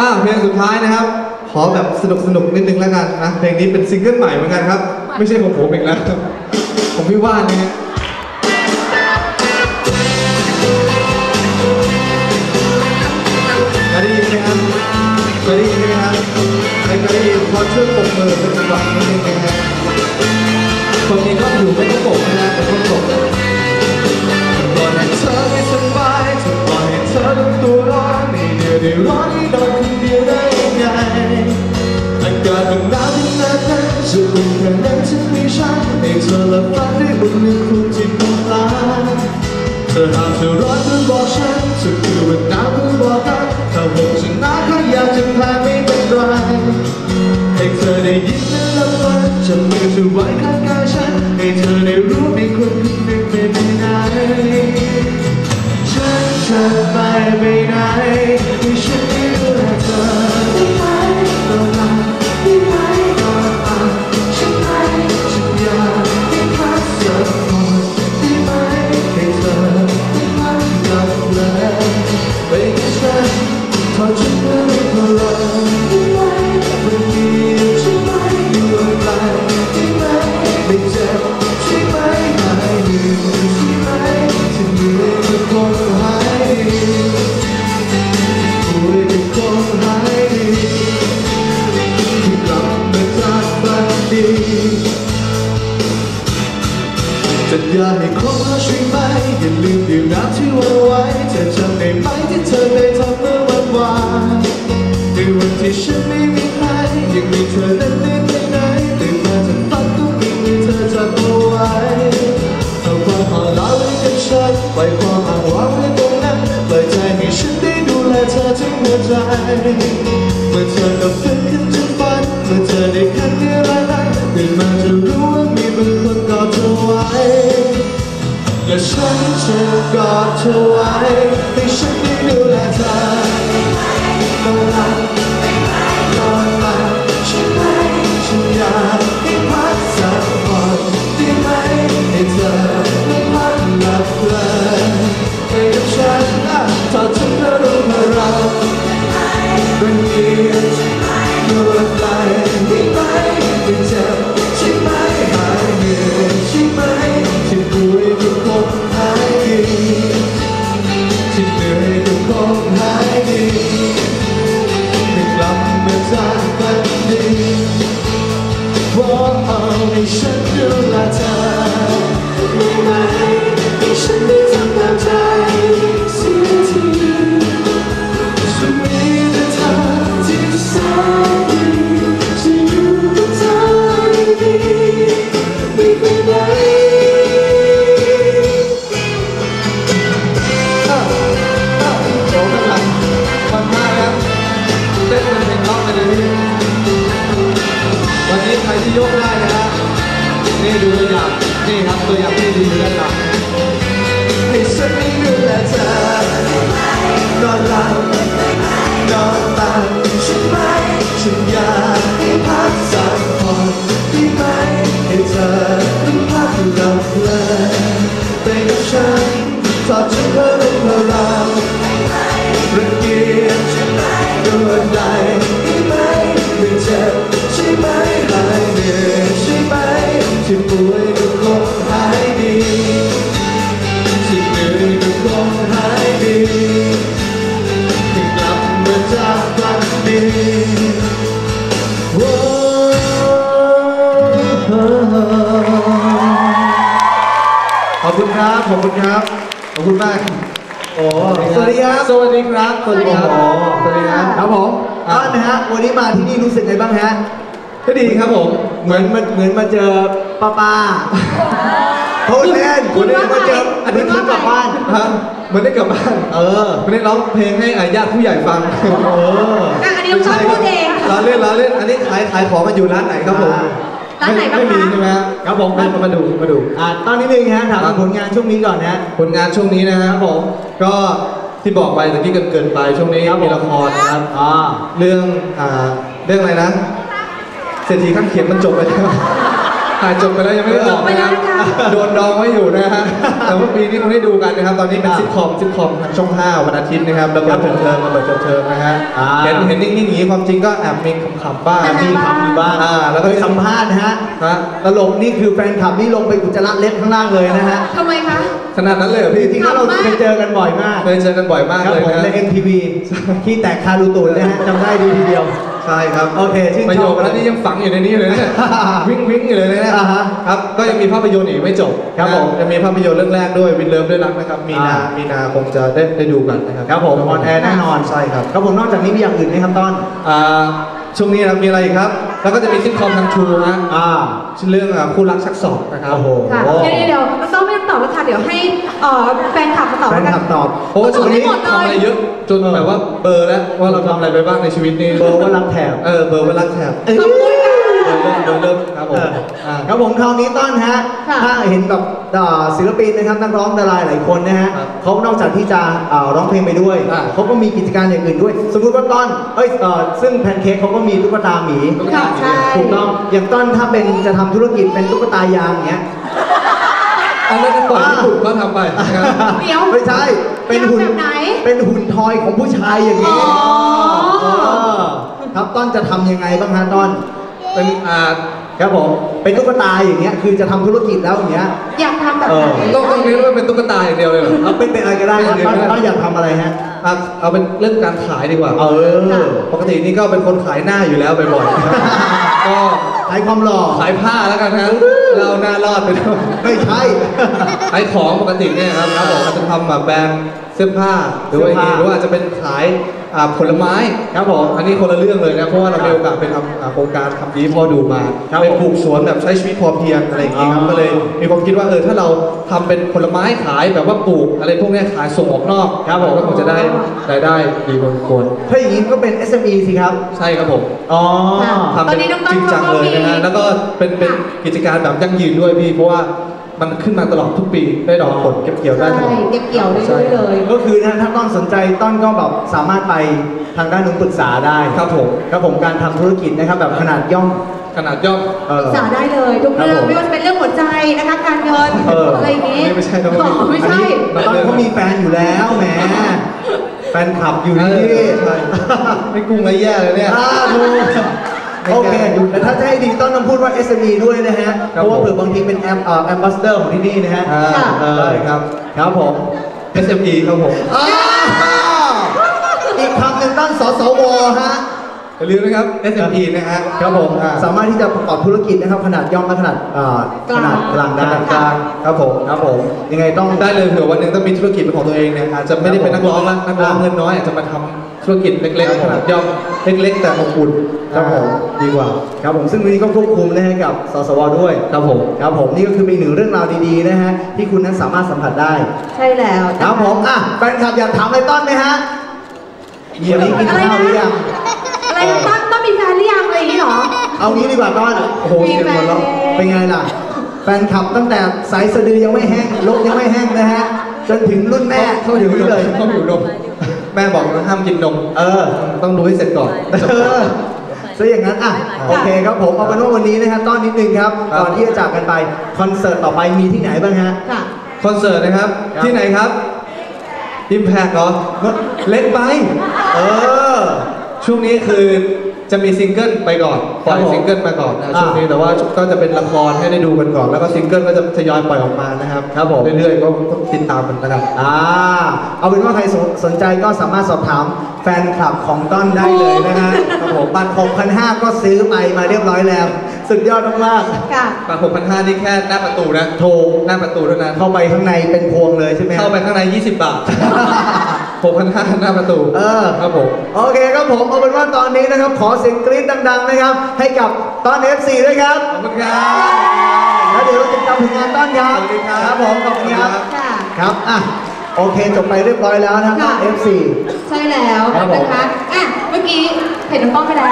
อะเพลงสุดท้ายนะครับ ขอแบบสนุกสนุกนิดนึงแล้วกันนะ เพลงนี้เป็นซิงเกิลใหม่เหมือนกันครับ ไม่ใช่ของผมเอีกแล้วของพี่ว่านนะฮะเคยได้ยินไหมครับเคยได้ยินไหมครับใครเคยได้ยินพอช่วยปรบมือเป็นจังหวะนิดนึงนะฮะคนนี้ก็อยู่ไม่ต้องปรบนะฮะแต่ต้องปรบปล่อยให้เธอไม่สบายจะปล่อยให้เธอต้องตัวร้อนนี่เดียวได้ร้อนใากาศมันหนาวขนาดนั้นจะอุ่นแค่ไหนจะมีฉันให้เธอหลับฝันได้บนเนื้อคู่ที่มันตายเธอหากจะร้อนเธอบอกฉันจะคือว่าหนาวเธอบอกกันถ้าบอกฉันหนาวก็อยากจะแพ้ไม่เป็นไรให้เธอได้ยินและรับฟังจะมือเธอไว้ข้างกายฉันให้เธอได้รู้มีคนคนหนึ่ง ว้เธอจำได้ไหมที่เธอได้ทำเมื่อวันวานในวันที่ฉันไม่มีใครยังมีเธอนั้นในที่ไหนตื่นมาจากฝันก็มีมือเธอจับเอาไว้เอาความอ่อนล้าไว้กับฉันปล่อยความอ้างว้างไว้ตรงนั้นปล่อยใจให้ฉันได้ดูแลเธอทั้งหัวใจเมื่อเธอ ฉันจะกอดเธอไว้ให้ฉันได้ดูแลเธอ อบคุณมาก โอ้สวัสดีครับ สวัสดีครับ สวัสดีครับสวัสดีครับครับผมอ่านะฮะ วันนี้มาที่นี่รู้สึกไงบ้างฮะ ก็ดีครับผม เหมือนมันเหมือนมาเจอป้าป้าโทษเล่นคุณว่ามาเจออันนี้คือกลับบ้านฮะเหมือนได้กลับบ้าน เออไม่ได้ร้องเพลงให้อะญาติผู้ใหญ่ฟัง เอออะอันนี้ต้องชอบพูดเองเราเล่นเราเล่น อันนี้ขายขายของกันอยู่ร้านไหนครับผม ร้านไหนบ้างไม่มีคะ ใช่ไหมฮะครับผมมามาดูมาดูอ่าตอนนี้นึงฮะถามถึงผลงานช่วงนี้ก่อนนะ ผลงานช่วงนี้นะครับผม ก็ที่บอกไปตะกี้เกินเกินๆไปช่วงนี้มีละครนะครับอ่าเรื่องอ่าเรื่องอะไรนะ เศรษฐีข้างเขียงมันจบไปแล้ว ถ่ายจบไปแล้วยังไม่ได้ออกจบไปแล้วนะคะ โดนดองไว้อยู่นะฮะแต่ว่าปีนี้คงได้ดูกันนะครับ ตอนนี้เป็นซิทคอมซิทคอมทางช่อง5วันอาทิตย์นะครับแล้วก็เทิงเทิงมาเปิดเทิงนะฮะอ่า เห็นเห็นนิ่งๆอย่างนี้ความจริงก็แอบมีขำๆบ้างยังไงมีบ้างขำอยู่บ้างอ่าแล้วก็เคยสัมภาษณ์นะฮะฮะตลกนี่คือแฟนคลับนี่ลงไปอุจจาระเล็ดข้างล่างเลยนะฮะทำไมคะ ขนาดนั้นเลยเหรอจพี่ริงๆแล้วเราเคยเจอกันบ่อยมากเคยเจอกันบ่อยมากครับเลยผมนะใน MTV ที่แตกคารูตูนนะฮะจำได้ดีทีเดียว ใช่ครับ โอเคชื่นประชโยอบคนั้นนี่ยังฝังอยู่ในนี้อยู่เลยนะเนี่ยวิ่งวิ่งอยู่เลยนะเนี่ยอ่าฮะครับก็ยังมีภาพยนตร์อีกไม่จบครับผมยังมีภาพยนตร์เรื่องแรกด้วยวินเลิฟด้วยรักนะครับมีนาอ่ามีนาคงจะได้ได้ดูกันนะครับครับผมออนแอร์แน่นอนใช่ครับครับผมนอกจากนี้มีอย่างอื่นไหมครับต้นอ่าช่วงนี้นะครับมีอะไรอีกครับ แล้วก็จะมีซิทคอมทางทูนะอ่าชื่อเรื่องอ่าคู่รักชักศอกนะครับโอ้โหค่ะเดี๋ยวเดี๋ยวเราต้องไม่ต้องตอบแล้วค่ะเดี๋ยวให้เอ่อแฟนคลับมาตอบแฟแล้วนกันคลับตอบเพราะว่าช่วงนี้ตอบให้หมดเลยทำอะไรเยอะจนแบบว่าเบลอร์แล้วว่าเราทำอะไรไปบ้างในชีวิตนี้เบอร์ว่ารักแถบเออเบลอร์ว่ารักแถบเอ้ยขอบคุณค่ะ เบลอร์เริ่มเบลอร์เริ่มครับผมอ่าครับผมคราวนี้ต้นฮะค่ะ ถ้าเห็นกับอ่าศิลปินนะครับนักร้องดาราหลายคนนะฮะครับเขานอกจากที่จะอ่าร้องเพลงไปด้วยอ่าเขาก็มีกิจการอย่างอื่นด้วย สมมุติว่าต้นเอ้ยเอ่อซึ่งแพนเค้กเขาก็มีตุ๊กตาหมีตุ๊กตาหมีใช่ ถูกต้องอย่างต้นถ้าเป็นจะทำธุรกิจเป็นตุ๊กตายางอย่างเงี้ย อันนั้นก็ปล่อยญี่ปุ่นเขาทำไปนะครับ เดี๋ยว ไม่ใช่ เป็นหุ่น แบบไหนเป็นหุ่นทอยของผู้ชายอย่างนี้อ๋อ เออครับต้นจะทำยังไงบ้างฮะต้น เป็นอ่าครับผมเป็นตุ๊กตาอย่างเงี้ยคือจะทำธุรกิจแล้วอย่างเงี้ยอยากทำแบบเอไหนอต้องต้องเน้นว่าเป็นตุ๊กตาอย่างเดียวเลยเหรอเอาเป็นเป็นอะไรก็ได้ครับต้นต้นอยากทำอะไรฮะอะเอาเป็นเรื่องการขายดีกว่า เออ ปกตินี่ก็เป็นคนขายหน้าอยู่แล้วบ่อยๆนะครับก็ขายความหล่อขายผ้าแล้วกันนะเราหน้ารอดไปด้วยไม่ใช่ขายของปกติเนี่ยครับครับผมอาจจะทำแบบแบรนด์เสื้อผ้าหรือว่าอย่างงี้เสื้อผ้าหรือว่าอาจจะเป็นขายอ่า ผลไม้ครับผมอันนี้คนละเรื่องเลยนะเพราะว่าเรามีโอกาสไปทำอ่าโครงการทำดีพ่อดูมาครับเป็นผมปลูกสวนแบบใช้ชีวิตพอเพียงอะไรอย่างงี้ครับอ๋อก็เลยมีความคิดว่าเออถ้าเราทำเป็นผลไม้ขายแบบว่าปลูกอะไรพวกเนี้ยขายส่งออกนอกครับผมก็คงจะได้รายได้ดีพอสมควรถ้าอย่างนี้ก็เป็น SME สิครับใช่ครับผมอ๋อค่ะทำตอเป็นนนี้น้องต้จนริงจังเขาก็เลยนะฮะมีแล้วก็เป็นเป็นค่ะกิจการแบบยั่งยืนด้วยพี่เพราะว่า มันขึ้นมาตลอดทุกปีได้ดอกผลเก็บเกี่ยวได้ใช่ตลอดเก็บเกี่ยวได้ด้วยเลยก็คือนะถ้าต้นสนใจต้นก็แบบสามารถไปทางด้านนู้นปรึกษาได้ครับผมครับผมการทำธุรกิจนะครับแบบขนาดย่อมขนาดย่อม เออ ศึกษาได้เลยทุกครับเรื่องผมไม่ว่าจะเป็นเรื่องหัวใจนะคะการเงินเอออ อะไรอย่างงี้อันนี้ไม่ใช่นะ อ๋อไม่ใช่ อันนี้ต้นเขามีแฟนอยู่แล้วแหมแฟนคลับอยู่นี่เออใช่ไม่กุ้งไรแย่เลยเนี่ย อ่าดู โอเคแต่ถ้าจะให้ดีต้นต้องพูดว่า SME ด้วยนะฮะครัเพบราะว่าผมเผื่อบางทีเป็นแอมเอ่อแอมบาสเดอร์ของที่นี่นะฮะอ่าค่ะเออได้ครับ ครับผม SME ครับผม อ้าวอีกคำหนึ่งต้นสสวฮะ อย่าลืมนะครับ SME นะฮะครับผมอ่า สามารถที่จะประกอบธุรกิจนะครับ ขนาดย่อมและขนาดเอ่อกลางขนาดกลางได้ขนาดกลาง ครับผมครับผมยังไงต้อง ได้เลยเผื่อวันหนึ่งต้องมีธุรกิจเป็นของตัวเองเนี่ยอาจจะไม่ได้เป็นนักร้องแล้วนักร้องเงินน้อยอาจจะมาทำธุรกิจเล็กๆขนาดย่อมเล็ก ๆ แต่อบอุ่นครับผมดีกว่า ครับผมซึ่งวันนี้ก็ควบคุมนะฮะกับสสวด้วยครับผมครับผมนี่ก็คือเป็นหนึ่งเรื่องราวดีๆนะฮะที่คุณนั้นสามารถสัมผัสได้ใช่แล้วนะะครับผมอะแฟนคลับอยากถามอะไรต้นไหมฮะวันนี้กินข้าวหรือยัง อะไรนะ ต้นต้นมีแฟนหรือยังอะไรอย่างงี้เหรอ เอางี้ดีกว่าต้นโอ้โหมีเสียงแฟนหัวเราะเป็นไงล่ะ แฟนคลับตั้งแต่สายสะดือยังไม่แห้งลกยังไม่แห้งนะฮะ จนถึงรุ่นแม่เขาหิวนนี่มเลย เขาหิวนมแม่บอกว่าห้ามกินนม เออ ต้องดูให้เสร็จก่อนเออซะอย่างนั้นอะโอเคครับผมเอาเป็นว่าวันนี้นะฮะต้อนนิดนึงครับครับก่อนที่จะจากกันไปคอนเสิร์ตต่อไปมีที่ไหนบ้างฮะค่ะคอนเสิร์ตนะครับครับที่ไหนครับ Impact เหรอเล็กไป เออ ช่วงนี้คือจะมีซิงเกิลไปก่อนปล่อยครับผมซิงเกิลมาก่อนนะอ่าช่วงนี้แต่ว่าก็จะเป็นละครให้ได้ดูกันก่อน แล้วก็ซิงเกิลก็จะทยอยปล่อยออกมานะครับครับผมเรื่อยๆก็ก็ติดตามมันนะครับอ่าเอาเป็นว่าใครสนสนใจก็สามารถสอบถามแฟนคลับของต้นได้เลยนะฮะครับผมบัตร6,500ก็ซื้อไปมาเรียบร้อยแล้ว สุดยอดมากค่ะปากหกพันห้านี่แค่หน้าประตูนะๆโทรหน้าประตูเท่านั้นเข้าไปข้างในเป็นพวงเลยใช่ไหมฮะเข้าไปข้างใน 20 บาท หกพันห้าหน้าประตูเออครับผมโอเคครับผมเอาเป็นว่าตอนนี้นะครับ ขอเสียงกรี๊ดดัง ๆ นะครับ ให้กับต้อน F4 ด้วยครับขอบคุณครับแล้วเดี๋ยวเราติดตามผลงานต้อนครับสวัสดีครับครับผมขอบคุณครับค่ะ ครับอะโอเคจบไปเรียบร้อยแล้วนะครับต้อนค่ะ F4 ใช่แล้วครับผม นะคะ อะ เมื่อกี้เห็นน้องป้องไปแล้ว